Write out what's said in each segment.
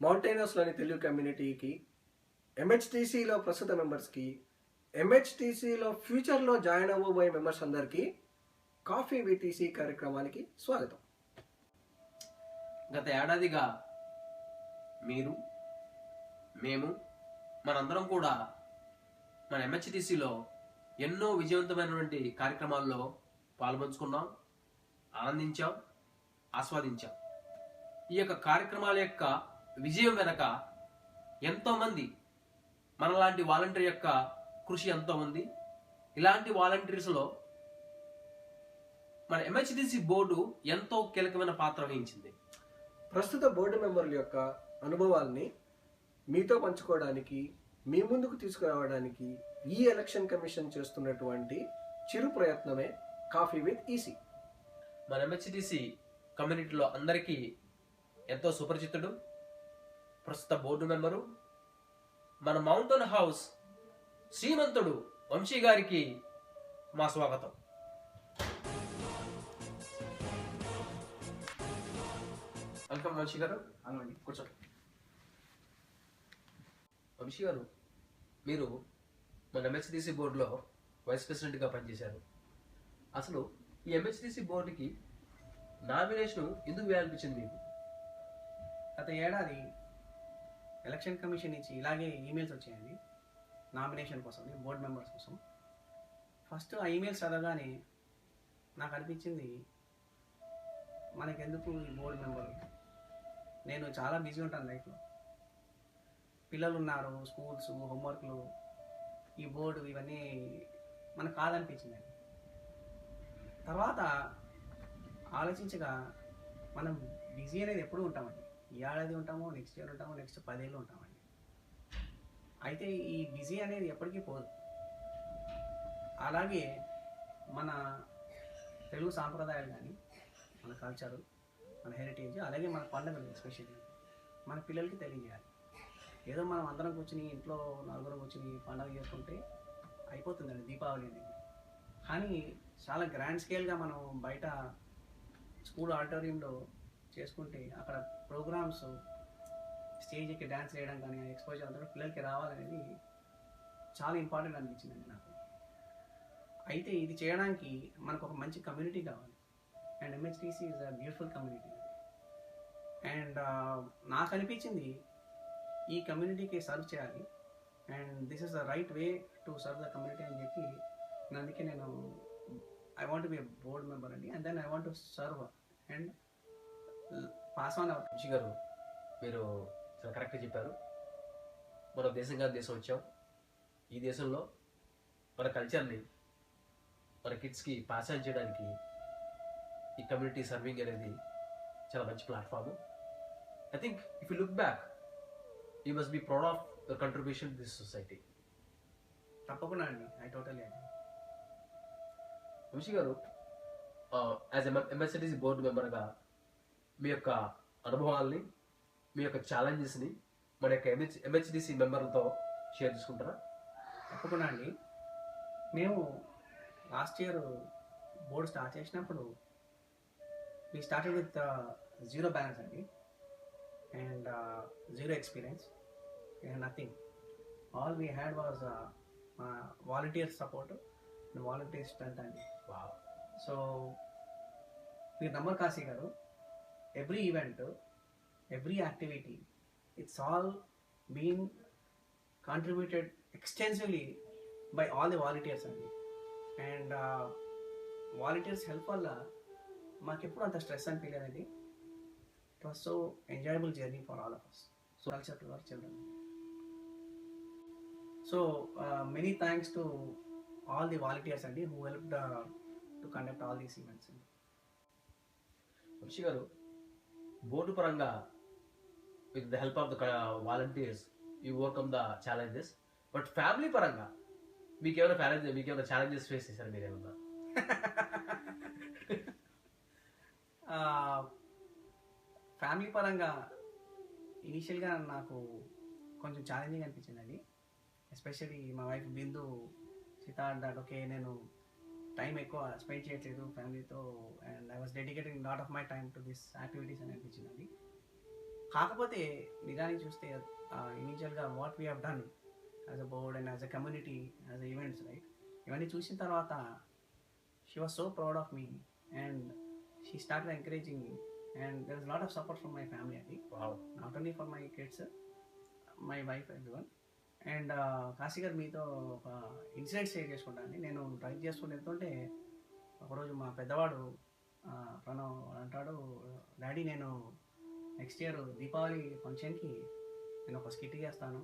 మౌంటైనర్స్లోని తెలుగు కమ్యూనిటీకి ఎంహెచ్టీసీలో ప్రస్తుత మెంబర్స్కి ఎంహెచ్టీసీలో ఫ్యూచర్లో జాయిన్ అవ్వబోయే మెంబర్స్ అందరికీ కాఫీ విటీసీ కార్యక్రమానికి స్వాగతం. గత ఏడాదిగా మీరు మేము మనందరం కూడా మన ఎంహెచ్టీసీలో ఎన్నో విజయవంతమైనటువంటి కార్యక్రమాల్లో పాల్పంచుకున్నాం ఆనందించాం ఆస్వాదించాం. ఈ యొక్క కార్యక్రమాల యొక్క విజయం వెనక ఎంతోమంది మనలాంటి వాలంటీర్ యొక్క కృషి ఎంతో ఉంది ఇలాంటి వాలంటీర్స్లో మన ఎంహెచ్డిసి బోర్డు ఎంతో కీలకమైన పాత్ర వహించింది. ప్రస్తుత బోర్డు మెంబర్ల యొక్క అనుభవాల్ని మీతో పంచుకోవడానికి మీ ముందుకు తీసుకురావడానికి ఈ ఎలక్షన్ కమిషన్ చేస్తున్నటువంటి చిరు ప్రయత్నమే కాఫీ విత్ ఈసీ మన ఎంహెచ్డిసి కమ్యూనిటీలో అందరికీ ఎంతో సుపరిచితుడు. ప్రస్తుత బోర్డు మెంబరు మన మౌంటైన్ హౌస్ శ్రీమంతుడు వంశీ గారికి మా స్వాగతం. వెల్కమ్ వంశీ గారు. అవునండి. కూర్చోండి. వంశీ గారు మీరు మన ఎంహెచ్డిసి బోర్డులో వైస్ ప్రెసిడెంట్గా పనిచేశారు. అసలు ఈ ఎంహెచ్డిసి బోర్డుకి నామినేషన్ ఎందుకు వేయాలనిపించింది మీకు? గత ఏడాది ఎలక్షన్ కమిషన్ నుంచి ఇలాగే ఈమెయిల్స్ వచ్చాయండి నామినేషన్ కోసం బోర్డు మెంబర్స్ కోసం. ఫస్ట్ ఆ ఈమెయిల్స్ చదవగానే నాకు అనిపించింది మనకెందుకు ఈ బోర్డు మెంబర్? నేను చాలా బిజీ ఉంటాను లైఫ్లో. పిల్లలు ఉన్నారు స్కూల్స్ హోంవర్క్లు ఈ బోర్డు ఇవన్నీ మనకు కాదనిపించింది. తర్వాత ఆలోచించగా మనం బిజీ అనేది ఎప్పుడు ఉంటామండి. ఈ ఏడాది ఉంటామో నెక్స్ట్ ఇయర్ ఉంటామో నెక్స్ట్ పదేళ్ళు ఉంటామండి. అయితే ఈ బిజీ అనేది ఎప్పటికీ పోదు. అలాగే మన తెలుగు సాంప్రదాయాలు కానీ మన కల్చరు మన హెరిటేజ్ అలాగే మన పండుగలు ఎస్పెషల్లీ మన పిల్లలకి తెలియజేయాలి. ఏదో మనం అందరం కూర్చుని ఇంట్లో నలుగురు కూర్చుని పండుగ చేసుకుంటే అయిపోతుందండి దీపావళి అనేది. కానీ చాలా గ్రాండ్ స్కేల్గా మనం బయట స్కూల్ ఆడిటోరియంలో చేసుకుంటే అక్కడ ప్రోగ్రామ్స్ స్టేజ్ ఎక్కి డ్యాన్స్ చేయడం కానీ ఎక్స్పోజర్ అంతా పిల్లలకి రావాలనేది చాలా ఇంపార్టెంట్ అనిపించిందండి నాకు. అయితే ఇది చేయడానికి మనకు ఒక మంచి కమ్యూనిటీ కావాలి. And MHTC is a beautiful community and నాకు అనిపించింది ఈ కమ్యూనిటీకి సర్వ్ చేయాలి. And this is the right way to serve the community అని చెప్పి అందుకే నేను I want be board member అండి. And then I want to serve and pass on our Vamsi garu మీరు చాలా కరెక్ట్గా చెప్పారు. మన దేశంగా దేశం వచ్చాం. ఈ దేశంలో మన కల్చర్ని మన కిడ్స్కి పాస్ ఆన్ చేయడానికి ఈ కమ్యూనిటీ సర్వింగ్ అనేది చాలా మంచి platform I think if you look back you must be proud of your contribution this society తప్పకుండా అండి. ఐ టోటలీ వంశీ గారు యాజ్ ఎంఎస్సిటీసీ బోర్డు మెంబర్గా మీ యొక్క అనుభవాల్ని మీ యొక్క ఛాలెంజెస్ని మన యొక్క ఎంహెచ్ ఎంహెచ్డిసి మెంబర్లతో షేర్ చేసుకుంటారా? తప్పకుండా అండి. మేము లాస్ట్ ఇయర్ బోర్డు స్టార్ట్ చేసినప్పుడు we started with zero balance అండి. And zero experience and nothing all we had was volunteer support volunteer strength అండి. వావ్ సో మీరు నమ్మర్ Kashi garu. Every event every activity it's all been contributed extensively by all the volunteers అండి and volunteers help వల్ల మాకెప్పుడు అంత stress అనిపించలేదండి it was so enjoyable journey for all of us so culture to our children so many thanks to all the volunteers అండి who help to conduct all these events అండి Vamsi garu board పరంగా with the help of the volunteers you overcome the challenges but family పరంగా మీకు ఏమైనా challenge మీకు ఏమైనా challenges face చేశారు మీరు ఏమన్నా ఫ్యామిలీ పరంగా ఇనీషియల్గా నాకు కొంచెం ఛాలెంజింగ్ అనిపించిందండి. ఎస్పెషల్లీ మా వైఫ్ బిందు సీత అంటాడు ఓకే నేను టైం ఎక్కువ స్పెండ్ చేయట్లేదు ఫ్యామిలీతో and I was dedicating lot of my time to this activities అని అనిపించిందండి కాకపోతే నిజానికి చూస్తే ఇనీషియల్గా what we have done as a board and as a community as a events right ఇవన్నీ చూసిన తర్వాత she was so proud of me and she start encouraging me and there is lot of support from my family అండి not only for my kids my wife everyone and Kashi garu మీతో ఒక incident share చేసుకుంటాను నేను drive చేసుకుని వెళ్తుంటే ఒకరోజు మా పెద్దవాడు ప్రణవ్ అంటాడు డాడీ నేను నెక్స్ట్ ఇయర్ దీపావళి ఫంక్షన్కి నేను ఒక స్కిట్ చేస్తాను.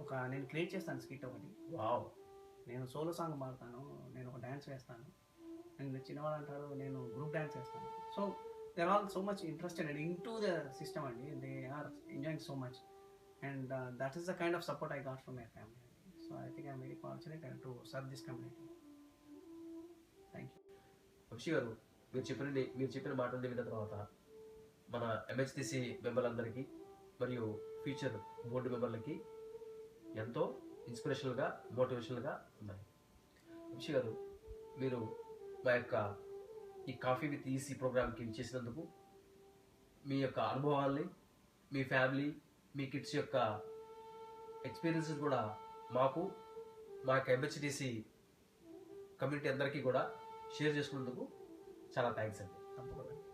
ఒక నేను క్రియేట్ చేస్తాను స్కిట్ ఒకటి. వావ్. నేను సోలో సాంగ్ పాడతాను. నేను ఒక డ్యాన్స్ వేస్తాను. అండ్ చిన్నవాళ్ళు అంటారు నేను గ్రూప్ డ్యాన్స్ వేస్తాను. So they all so much interested and into the system అండి. They are enjoying so much. And that is the kind of support I got from my family so I think I'm very fortunate and to serve this community thank you Vamsi garu మీరు చెప్పిన మీరు చెప్పిన మాటలు విన్న తర్వాత మన ఎంహెచ్టిసి మెంబర్లందరికీ మరియు future board మెంబర్లకి ఎంతో ఇన్స్పిరేషనల్గా మోటివేషనల్గా ఉన్నాయి. వంశీ గారు మీరు మా యొక్క ఈ కాఫీ విత్ ఈసీ ప్రోగ్రామ్కి చేసినందుకు మీ యొక్క అనుభవాల్ని మీ ఫ్యామిలీ మీ కిడ్స్ యొక్క ఎక్స్పీరియన్సెస్ కూడా మాకు మా యొక్క ఎంహెచ్డిసి కమ్యూనిటీ అందరికీ కూడా షేర్ చేసుకున్నందుకు చాలా థ్యాంక్స్ అండి. తప్పకుండా.